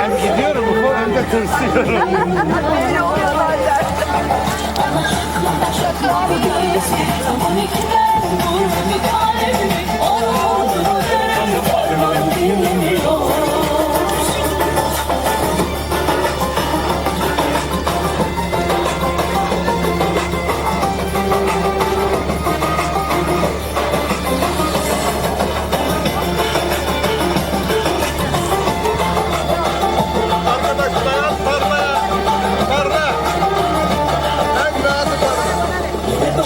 Hem gidiyorum hem de tırsıyorum. Böyle oluyor bazen. I wanna get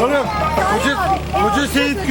Oğlum, Hoca, Hoca Seyit Gül.